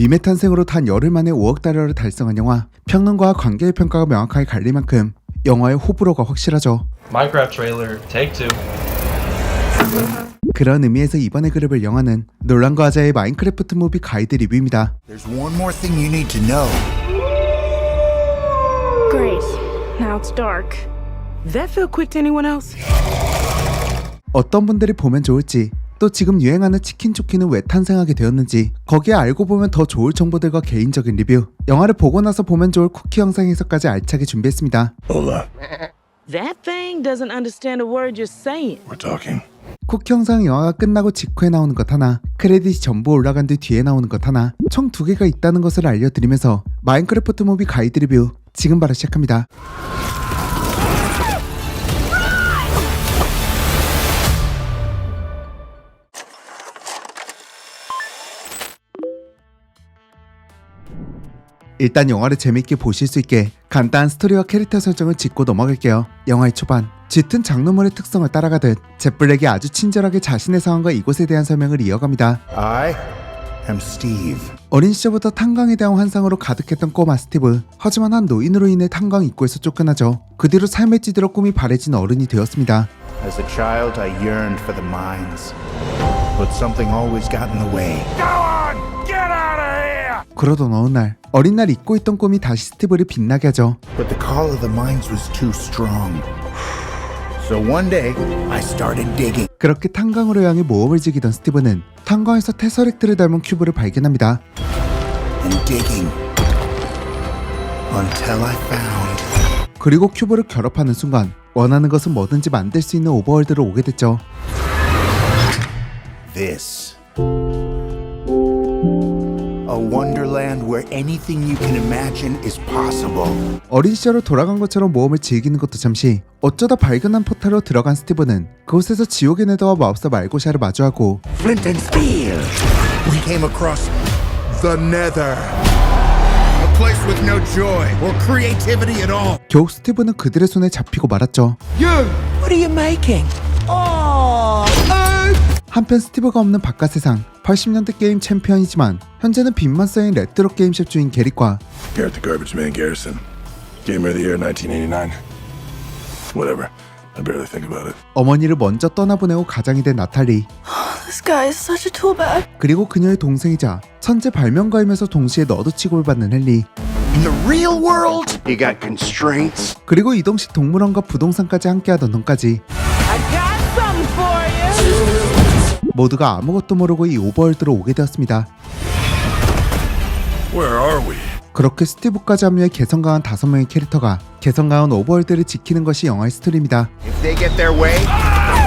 밈의 탄생으로 단 열흘 만에 5억 달러를 달성한 영화 평론가와 관계의 평가가 명확하게 갈릴 만큼 영화의 호불호가 확실하죠. Minecraft trailer, take two. 그런 의미에서 이번에 그려볼 영화는 논란과 하자의 마인크래프트 무비 가이드 리뷰입니다. There's one more thing you need to know. Great. Now it's dark. That feel quick to anyone else? 어떤 분들이 보면 좋을지 또 지금 유행하는 치킨 조끼는 왜 탄생하게 되었는지 거기에 알고 보면 더 좋을 정보들과 개인적인 리뷰 영화를 보고 나서 보면 좋을 쿠키 영상에서까지 알차게 준비했습니다. Hold up. That thing doesn't understand a word you're saying. We're talking. 쿠키 영상 영화가 끝나고 직후에 나오는 것 하나 크레딧이 전부 올라간 뒤 뒤에 나오는 것 하나 총 두 개가 있다는 것을 알려드리면서 마인크래프트 무비 가이드 리뷰 지금 바로 시작합니다. 일단 영화를 재밌게 보실 수 있게 간단한 스토리와 캐릭터 설정을 짚고 넘어갈게요. 영화의 초반 짙은 장르물의 특성을 따라가듯 잭블랙이 아주 친절하게 자신의 상황과 이곳에 대한 설명을 이어갑니다. I am Steve. 어린 시절부터 탄광에 대한 환상으로 가득했던 꼬마 스티브. 하지만 한 노인으로 인해 탄광 입구에서 쫓겨나죠. 그 뒤로 삶의 찌들어 꿈이 바래진 어른이 되었습니다. As a child, I yearned for the mines. But something always got in the way. 그러던 어느 날 어린 날 잊고 있던 꿈이 다시 스티브를 빛나게 하죠. But the call of the mines was too strong. So one day, I started digging. 그렇게 탄광으로 향해 모험을 즐기던 스티브는 탄광에서 테서렉트를 닮은 큐브를 발견합니다. and digging until I found 그리고 큐브를 결합하는 순간 원하는 것은 뭐든지 만들 수 있는 오버월드로 오게 됐죠. this. A wonderland where anything you can imagine is possible. 어린 시절로 돌아간 것처럼 모험을 즐기는 것도 잠시 어쩌다 발견한 포탈로 들어간 스티브는 그곳에서 지옥의 네더와 마법사 말고샤를 마주하고 Flint and steel. We came across the nether. A place with no joy or creativity at all. 겨우 스티브는 그들의 손에 잡히고 말았죠. What are you making? 한편 스티브가 없는 바깥 세상 80년대 게임 챔피언이지만 현재는 빚만 쌓인 레트로 게임샵 주인 게릭과 Here at the Garbage Man Garrison. Gamer of the Year 1989. Whatever. I barely think about it. 어머니를 먼저 떠나보내고 가장이 된 나탈리 This guy is such a tool bag. 그리고 그녀의 동생이자 천재 발명가이면서 동시에 너드치고를 받는 헨리 In the real world, you got constraints. 그리고 이동식 동물원과 부동산까지 함께하던 넌까지 모두가 아무것도 모르고 이 오버월드로 오게 되었습니다. Where are we? 그렇게 스티브까지 합류해 개성 강한 다섯 명의 캐릭터가 개성 강한 오버월드를 지키는 것이 영화의 스토리입니다. If they get their way,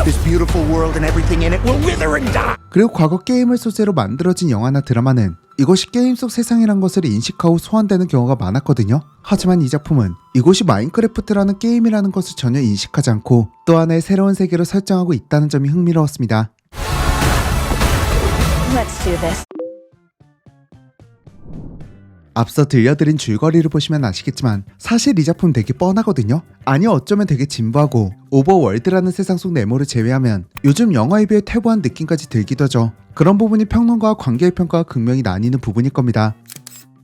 this beautiful world and everything in it will wither and die. 그리고 과거 게임을 소재로 만들어진 영화나 드라마는 이것이 게임 속 세상이란 것을 인식하고 소환되는 경우가 많았거든요. 하지만 이 작품은 이곳이 마인크래프트라는 게임이라는 것을 전혀 인식하지 않고 또 하나의 새로운 세계로 설정하고 있다는 점이 흥미로웠습니다. Let's do this. 앞서 들려드린 줄거리를 보시면 아시겠지만 사실 이 작품 되게 뻔하거든요. 아니 어쩌면 되게 진부하고 오버월드라는 세상 속 네모를 제외하면 요즘 영화에 비해 퇴보한 느낌까지 들기도 하죠. 그런 부분이 평론가와 관계의 평가가 극명히 나뉘는 부분일 겁니다.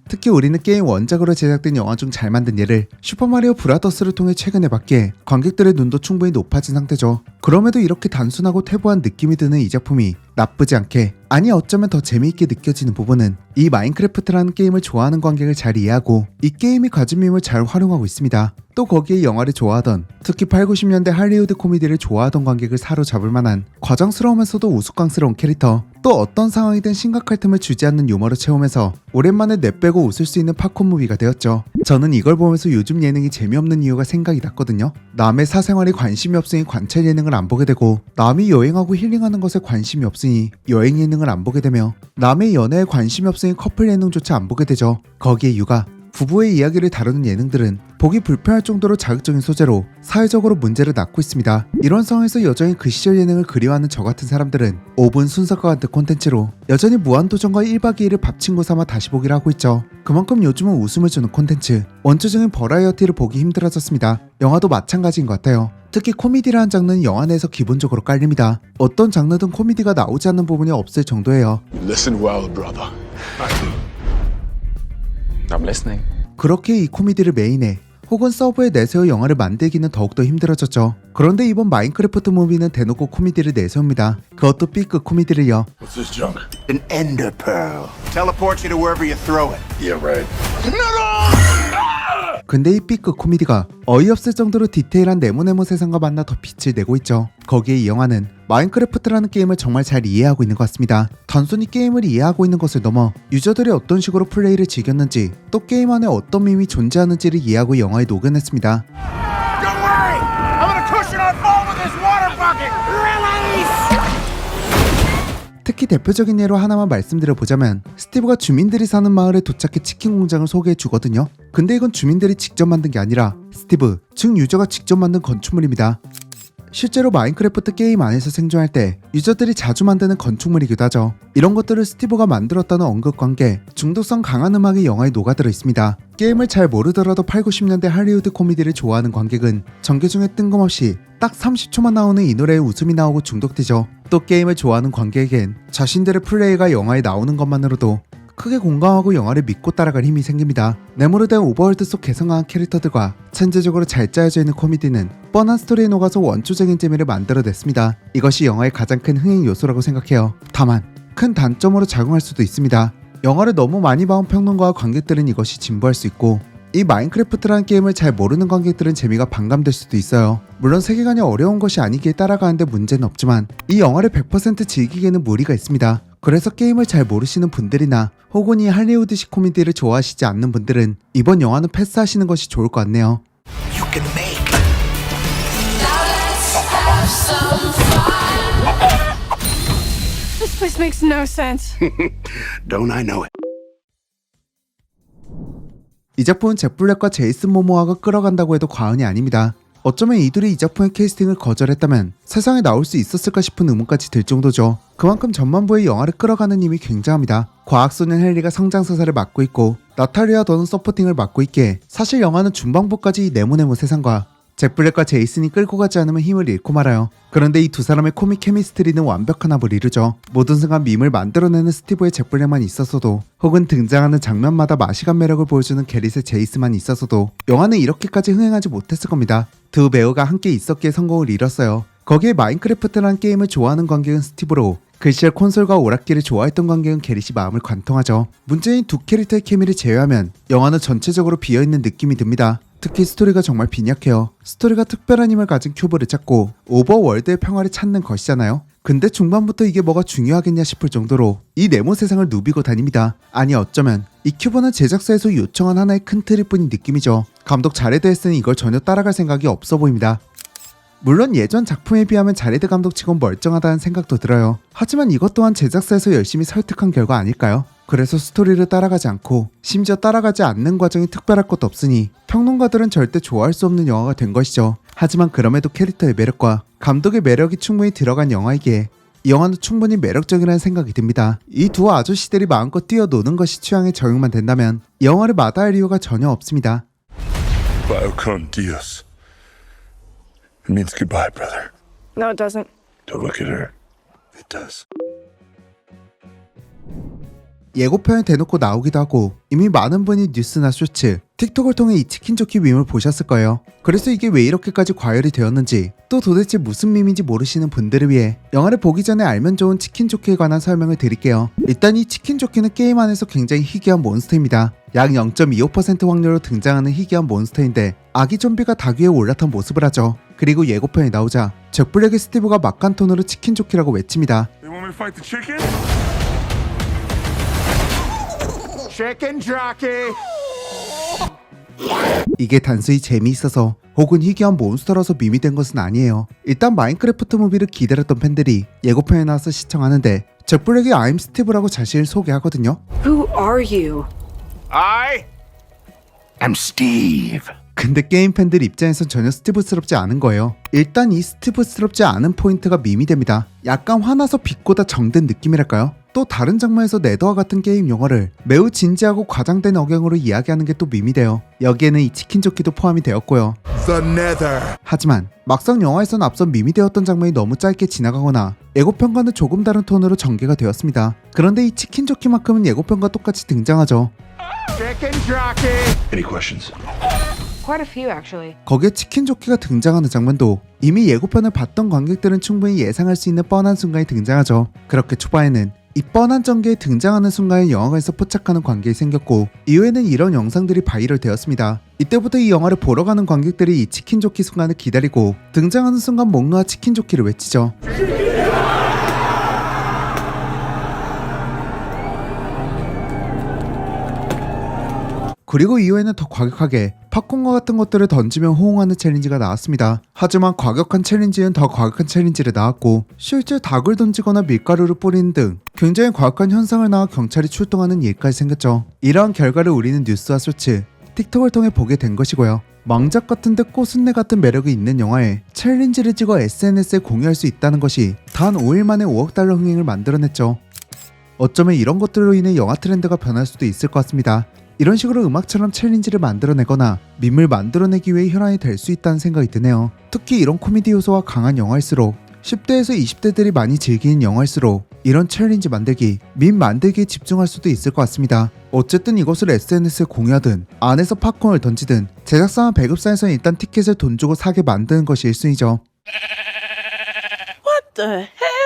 특히 우리는 게임 원작으로 제작된 영화 중 잘 만든 예를 슈퍼마리오 브라더스를 통해 최근에 봤기에 관객들의 눈도 충분히 높아진 상태죠. 그럼에도 이렇게 단순하고 퇴보한 느낌이 드는 이 작품이 나쁘지 않게 아니 어쩌면 더 재미있게 느껴지는 부분은 이 마인크래프트라는 게임을 좋아하는 관객을 잘 이해하고 이 게임이 가진 밈을 잘 활용하고 있습니다. 또 거기에 영화를 좋아하던 특히 8, 90년대 할리우드 코미디를 좋아하던 관객을 사로잡을 만한 과장스러우면서도 우스꽝스러운 캐릭터 또 어떤 상황이든 심각할 틈을 주지 않는 유머로 채우면서 오랜만에 내빼고 웃을 수 있는 팝콘 무비가 되었죠. 저는 이걸 보면서 요즘 예능이 재미없는 이유가 생각이 났거든요. 남의 사생활에 관심이 없으니 관찰 예능을 안 보게 되고 남이 여행하고 힐링하는 것에 관심이 없으니 여행 예능을 안 보게 되며 남의 연애에 관심이 없으니 커플 예능조차 안 보게 되죠. 거기에 육아, 부부의 이야기를 다루는 예능들은 보기 불편할 정도로 자극적인 소재로 사회적으로 문제를 낳고 있습니다. 이런 상황에서 여전히 그 시절 예능을 그리워하는 저 같은 사람들은 5분 순서과 같은 콘텐츠로 여전히 무한도전과 1박 2일을 밥친구 삼아 다시 보기를 하고 있죠. 그만큼 요즘은 웃음을 주는 콘텐츠, 원초적인 버라이어티를 보기 힘들어졌습니다. 영화도 마찬가지인 것 같아요. 특히 코미디라는 장르는 영화 내에서 기본적으로 깔립니다. 어떤 장르든 코미디가 나오지 않는 부분이 없을 정도예요. Listen well, brother. I'm listening. 그렇게 이 코미디를 메인에 혹은 서브에 내세워 영화를 만들기는 더욱더 힘들어졌죠. 그런데 이번 마인크래프트 무비는 대놓고 코미디를 내세웁니다. 그것도 B급 코미디를요. What's this junk? An ender pearl. Teleports you to wherever you throw it. Yeah, right. 근데 이 B급 코미디가 어이없을 정도로 디테일한 네모네모 세상과 만나 더 빛을 내고 있죠. 거기에 이 영화는 마인크래프트라는 게임을 정말 잘 이해하고 있는 것 같습니다. 단순히 게임을 이해하고 있는 것을 넘어 유저들이 어떤 식으로 플레이를 즐겼는지 또 게임 안에 어떤 밈이 존재하는지를 이해하고 영화에 녹여냈습니다. 대표적인 예로 하나만 말씀드려 보자면 스티브가 주민들이 사는 마을에 도착해 치킨 공장을 소개해 주거든요. 근데 이건 주민들이 직접 만든 게 아니라 스티브, 즉 유저가 직접 만든 건축물입니다. 실제로 마인크래프트 게임 안에서 생존할 때 유저들이 자주 만드는 건축물이기도 하죠. 이런 것들을 스티브가 만들었다는 언급 관계, 중독성 강한 음악이 영화에 녹아들어 있습니다. 게임을 잘 모르더라도 8, 90년대 할리우드 코미디를 좋아하는 관객은 전개 중에 뜬금없이 딱 30초만 나오는 이 노래에 웃음이 나오고 중독되죠. 또 게임을 좋아하는 관객에겐 자신들의 플레이가 영화에 나오는 것만으로도 크게 공감하고 영화를 믿고 따라갈 힘이 생깁니다. 네모르된 오버월드 속 개성강한 캐릭터들과 천재적으로 잘 짜여져 있는 코미디는 뻔한 스토리에 녹아서 원초적인 재미를 만들어냈습니다. 이것이 영화의 가장 큰 흥행 요소라고 생각해요. 다만 큰 단점으로 작용할 수도 있습니다. 영화를 너무 많이 봐온 평론가와 관객들은 이것이 진부할 수 있고 이 마인크래프트라는 게임을 잘 모르는 관객들은 재미가 반감될 수도 있어요. 물론 세계관이 어려운 것이 아니기에 따라가는데 문제는 없지만 이 영화를 100% 즐기기에는 무리가 있습니다. 그래서 게임을 잘 모르시는 분들이나 혹은 이 할리우드식 코미디를 좋아하시지 않는 분들은 이번 영화는 패스하시는 것이 좋을 것 같네요. You can make. This place makes no sense. Don't I know it? 이 작품은 잭 블랙과 제이슨 모모아가 끌어간다고 해도 과언이 아닙니다. 어쩌면 이들이 이 작품의 캐스팅을 거절했다면 세상에 나올 수 있었을까 싶은 의문까지 들 정도죠. 그만큼 전반부의 영화를 끌어가는 힘이 굉장합니다. 과학소년 헨리가 성장서사를 맡고 있고 나탈리아 더는 서포팅을 맡고 있기에 사실 영화는 중반부까지 이 네모네모 세상과 잭 블랙과 제이슨이 끌고 가지 않으면 힘을 잃고 말아요. 그런데 이 두 사람의 코믹 케미스트리는 완벽한 합을 이루죠. 모든 순간 밈을 만들어내는 스티브의 잭 블랙만 있었어도 혹은 등장하는 장면마다 마시간 매력을 보여주는 게릿의 제이스만 있었어도 영화는 이렇게까지 흥행하지 못했을 겁니다. 두 배우가 함께 있었기에 성공을 이뤘어요. 거기에 마인크래프트라는 게임을 좋아하는 관객은 스티브로 그 시절 콘솔과 오락기를 좋아했던 관객은 게릿이 마음을 관통하죠. 문제인 두 캐릭터의 케미를 제외하면 영화는 전체적으로 비어있는 느낌이 듭니다. 특히 스토리가 정말 빈약해요. 스토리가 특별한 힘을 가진 큐브를 찾고 오버월드의 평화를 찾는 것이잖아요. 근데 중반부터 이게 뭐가 중요하겠냐 싶을 정도로 이 네모 세상을 누비고 다닙니다. 아니 어쩌면 이 큐브는 제작사에서 요청한 하나의 큰 틀일 뿐인 느낌이죠. 감독 자레드 했으니 이걸 전혀 따라갈 생각이 없어 보입니다. 물론 예전 작품에 비하면 자레드 감독치곤 멀쩡하다는 생각도 들어요. 하지만 이것 또한 제작사에서 열심히 설득한 결과 아닐까요? 그래서 스토리를 따라가지 않고 심지어 따라가지 않는 과정이 특별할 것도 없으니 평론가들은 절대 좋아할 수 없는 영화가 된 것이죠. 하지만 그럼에도 캐릭터의 매력과 감독의 매력이 충분히 들어간 영화이기에 이 영화는 충분히 매력적이라는 생각이 듭니다. 이 두 아저씨들이 마음껏 뛰어노는 것이 취향에 적용만 된다면 이 영화를 마다할 이유가 전혀 없습니다. Con Dios. It means goodbye, brother. No, it doesn't. Don't look at her. It does. 예고편에 대놓고 나오기도 하고 이미 많은 분이 뉴스나 쇼츠, 틱톡을 통해 이 치킨 조끼 밈을 보셨을 거예요. 그래서 이게 왜 이렇게까지 과열이 되었는지 또 도대체 무슨 밈인지 모르시는 분들을 위해 영화를 보기 전에 알면 좋은 치킨 조끼에 관한 설명을 드릴게요. 일단 이 치킨 조끼는 게임 안에서 굉장히 희귀한 몬스터입니다. 약 0.25% 확률로 등장하는 희귀한 몬스터인데 아기 좀비가 닭 위에 올라탄 모습을 하죠. 그리고 예고편에 나오자 잭 블랙의 스티브가 막간 톤으로 치킨 조끼라고 외칩니다. Chicken? Jockey! 이게 단순히 재미있어서 혹은 희귀한 몬스터라서 밈이 된 것은 아니에요. 일단 마인크래프트 무비를 기다렸던 팬들이 예고편에 나와서 시청하는데 잭 블랙이 I'm 스티브라고 자신을 소개하거든요. Who are you? I am Steve. 근데 게임 팬들 입장에선 전혀 스티브스럽지 않은 거예요. 일단 이 스티브스럽지 않은 포인트가 밈이 됩니다. 약간 화나서 비꼬다 정든 느낌이랄까요? 또 다른 장면에서 네더와 같은 게임 용어를 매우 진지하고 과장된 억양으로 이야기하는 게 또 밈이 돼요. 여기에는 이 치킨 조끼도 포함이 되었고요. The Nether. 하지만 막상 영화에선 앞선 밈이 되었던 장면이 너무 짧게 지나가거나 예고편과는 조금 다른 톤으로 전개가 되었습니다. 그런데 이 치킨 조끼만큼은 예고편과 똑같이 등장하죠. Chicken jockey. Any questions? Quite a few, actually. 거기에 치킨 조끼가 등장하는 장면도 이미 예고편을 봤던 관객들은 충분히 예상할 수 있는 뻔한 순간이 등장하죠. 그렇게 초반에는 이 뻔한 전개에 등장하는 순간에 영화관에서 포착하는 관객이 생겼고 이후에는 이런 영상들이 바이럴 되었습니다. 이때부터 이 영화를 보러 가는 관객들이 이 치킨 조끼 순간을 기다리고 등장하는 순간 목 놓아 치킨 조끼를 외치죠. 그리고 이후에는 더 과격하게 팝콘과 같은 것들을 던지며 호응하는 챌린지가 나왔습니다. 하지만 과격한 챌린지는 더 과격한 챌린지를 나왔고 실제 닭을 던지거나 밀가루를 뿌리는 등 굉장히 과격한 현상을 낳아 경찰이 출동하는 일까지 생겼죠. 이러한 결과를 우리는 뉴스와 쇼츠, 틱톡을 통해 보게 된 것이고요. 망작 같은 듯 꽃순내 같은 매력이 있는 영화에 챌린지를 찍어 SNS에 공유할 수 있다는 것이 단 5일 만에 5억 달러 흥행을 만들어냈죠. 어쩌면 이런 것들로 인해 영화 트렌드가 변할 수도 있을 것 같습니다. 이런 식으로 음악처럼 챌린지를 만들어내거나 밈을 만들어내기 위해 혈안이 될 수 있다는 생각이 드네요. 특히 이런 코미디 요소가 강한 영화일수록 10대에서 20대들이 많이 즐기는 영화일수록 이런 챌린지 만들기, 밈 만들기에 집중할 수도 있을 것 같습니다. 어쨌든 이것을 SNS에 공유하든 안에서 팝콘을 던지든 제작사와 배급사에서는 일단 티켓을 돈 주고 사게 만드는 것이 1순위죠. What the heck?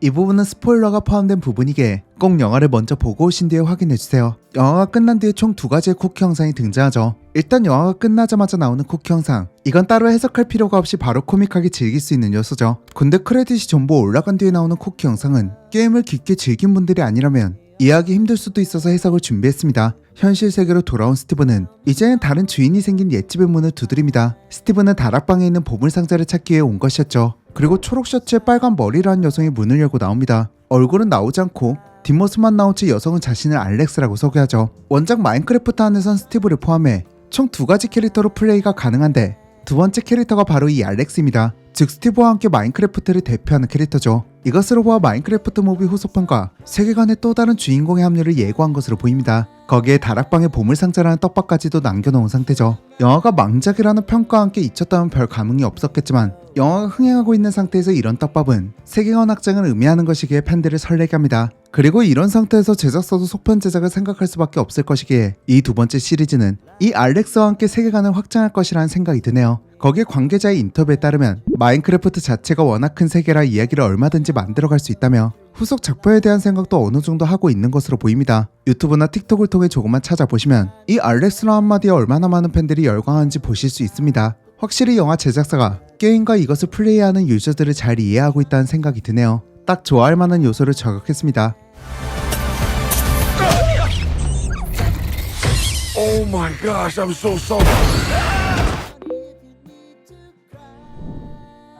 이 부분은 스포일러가 포함된 부분이기에 꼭 영화를 먼저 보고 오신 뒤에 확인해주세요. 영화가 끝난 뒤에 총 두 가지의 쿠키 영상이 등장하죠. 일단 영화가 끝나자마자 나오는 쿠키 영상. 이건 따로 해석할 필요가 없이 바로 코믹하게 즐길 수 있는 요소죠. 근데 크레딧이 전부 올라간 뒤에 나오는 쿠키 영상은 게임을 깊게 즐긴 분들이 아니라면 이해하기 힘들 수도 있어서 해석을 준비했습니다. 현실 세계로 돌아온 스티브는 이제는 다른 주인이 생긴 옛집의 문을 두드립니다. 스티브는 다락방에 있는 보물 상자를 찾기 위해 온 것이었죠. 그리고 초록 셔츠에 빨간 머리를 한 여성이 문을 열고 나옵니다. 얼굴은 나오지 않고 뒷모습만 나온 채 여성은 자신을 알렉스라고 소개하죠. 원작 마인크래프트 안에선 스티브를 포함해 총 두 가지 캐릭터로 플레이가 가능한데 두 번째 캐릭터가 바로 이 알렉스입니다. 즉 스티브와 함께 마인크래프트를 대표하는 캐릭터죠. 이것으로 보아 마인크래프트 무비 후속편과 세계관의 또 다른 주인공의 합류를 예고한 것으로 보입니다. 거기에 다락방에 보물상자라는 떡밥까지도 남겨놓은 상태죠. 영화가 망작이라는 평가와 함께 잊혔다면 별 감흥이 없었겠지만 영화가 흥행하고 있는 상태에서 이런 떡밥은 세계관 확장을 의미하는 것이기에 팬들을 설레게 합니다. 그리고 이런 상태에서 제작사도 속편 제작을 생각할 수밖에 없을 것이기에 이 두 번째 시리즈는 이 알렉스와 함께 세계관을 확장할 것이라는 생각이 드네요. 거기에 관계자의 인터뷰에 따르면 마인크래프트 자체가 워낙 큰 세계라 이야기를 얼마든지 만들어갈 수 있다며 후속 작품에 대한 생각도 어느 정도 하고 있는 것으로 보입니다. 유튜브나 틱톡을 통해 조금만 찾아보시면 이 알렉스라 한마디에 얼마나 많은 팬들이 열광하는지 보실 수 있습니다. 확실히 영화 제작사가 게임과 이것을 플레이하는 유저들을 잘 이해하고 있다는 생각이 드네요. 딱 좋아할 만한 요소를 저격했습니다. Oh my I'm so sorry.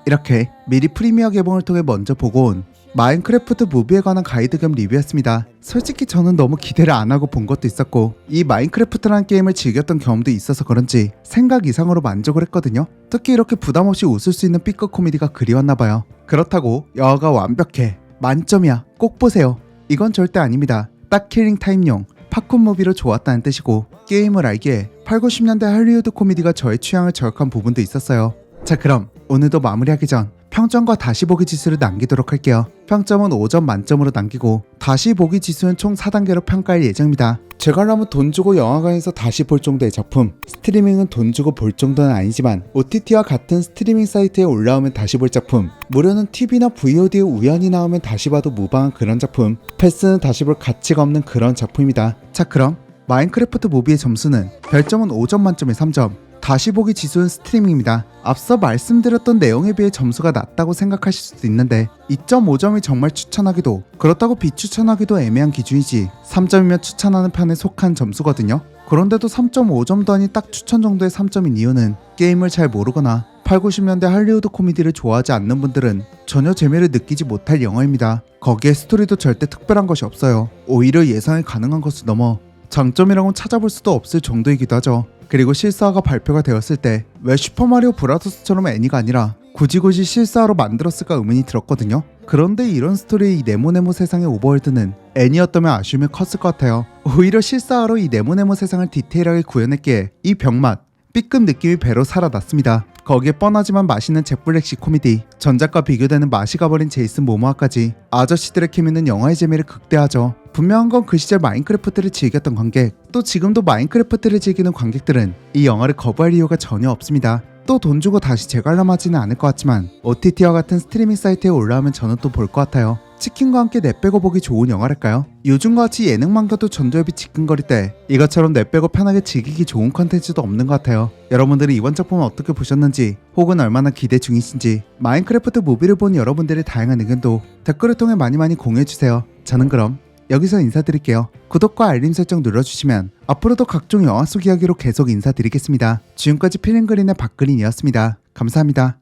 이렇게 미리 프리미어 개봉을 통해 먼저 보고 온 마인크래프트 무비에 관한 가이드 겸 리뷰였습니다. 솔직히 저는 너무 기대를 안 하고 본 것도 있었고 이 마인크래프트라는 게임을 즐겼던 경험도 있어서 그런지 생각 이상으로 만족을 했거든요. 특히 이렇게 부담 없이 웃을 수 있는 삐끗 코미디가 그리웠나 봐요. 그렇다고 영화가 완벽해 만점이야 꼭 보세요. 이건 절대 아닙니다. 딱 킬링 타임용 팝콘 무비로 좋았다는 뜻이고 게임을 알기에 8, 90년대 할리우드 코미디가 저의 취향을 저격한 부분도 있었어요. 자 그럼 오늘도 마무리하기 전 평점과 다시 보기 지수를 남기도록 할게요. 평점은 5점 만점으로 남기고 다시 보기 지수는 총 4단계로 평가할 예정입니다. 제가라면 돈 주고 영화관에서 다시 볼 정도의 작품 스트리밍은 돈 주고 볼 정도는 아니지만 OTT와 같은 스트리밍 사이트에 올라오면 다시 볼 작품 무료는 TV나 VOD에 우연히 나오면 다시 봐도 무방한 그런 작품 패스는 다시 볼 가치가 없는 그런 작품입니다. 자 그럼 마인크래프트 무비의 점수는 별점은 5점 만점에 3점 다시 보기 지수는 스트리밍입니다. 앞서 말씀드렸던 내용에 비해 점수가 낮다고 생각하실 수도 있는데 2.5점이 정말 추천하기도 그렇다고 비추천하기도 애매한 기준이지 3점이면 추천하는 편에 속한 점수거든요. 그런데도 3.5점도 아닌 딱 추천 정도의 3점인 이유는 게임을 잘 모르거나 8, 90년대 할리우드 코미디를 좋아하지 않는 분들은 전혀 재미를 느끼지 못할 영화입니다. 거기에 스토리도 절대 특별한 것이 없어요. 오히려 예상이 가능한 것을 넘어 장점이라고는 찾아볼 수도 없을 정도이기도 하죠. 그리고 실사화가 발표가 되었을 때 왜 슈퍼마리오 브라더스처럼 애니가 아니라 굳이 굳이 실사화로 만들었을까 의문이 들었거든요. 그런데 이런 스토리의 이 네모네모 세상의 오버월드는 애니였다면 아쉬움이 컸을 것 같아요. 오히려 실사화로 이 네모네모 세상을 디테일하게 구현했기에 이 병맛, B급 느낌이 배로 살아났습니다. 거기에 뻔하지만 맛있는 잭블랙시 코미디, 전작과 비교되는 맛이 가버린 제이슨 모모아까지 아저씨들의 케미는 영화의 재미를 극대화하죠. 분명한 건 그 시절 마인크래프트를 즐겼던 관객, 또 지금도 마인크래프트를 즐기는 관객들은 이 영화를 거부할 이유가 전혀 없습니다. 또 돈 주고 다시 재관람하지는 않을 것 같지만 OTT와 같은 스트리밍 사이트에 올라오면 저는 또 볼 것 같아요. 치킨과 함께 내빼고 보기 좋은 영화랄까요? 요즘과 같이 예능만 가도 전도엽이 지끈거릴 때 이것처럼 내빼고 편하게 즐기기 좋은 컨텐츠도 없는 것 같아요. 여러분들은 이번 작품을 어떻게 보셨는지 혹은 얼마나 기대 중이신지 마인크래프트 무비를 본 여러분들의 다양한 의견도 댓글을 통해 많이 많이 공유해주세요. 저는 그럼 여기서 인사드릴게요. 구독과 알림 설정 눌러주시면 앞으로도 각종 영화 속 이야기로 계속 인사드리겠습니다. 지금까지 필링그린의 박그린이었습니다. 감사합니다.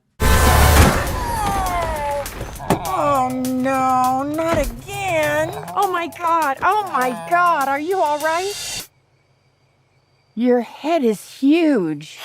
No, not again. Oh my god, oh my god, are you alright? Your head is huge.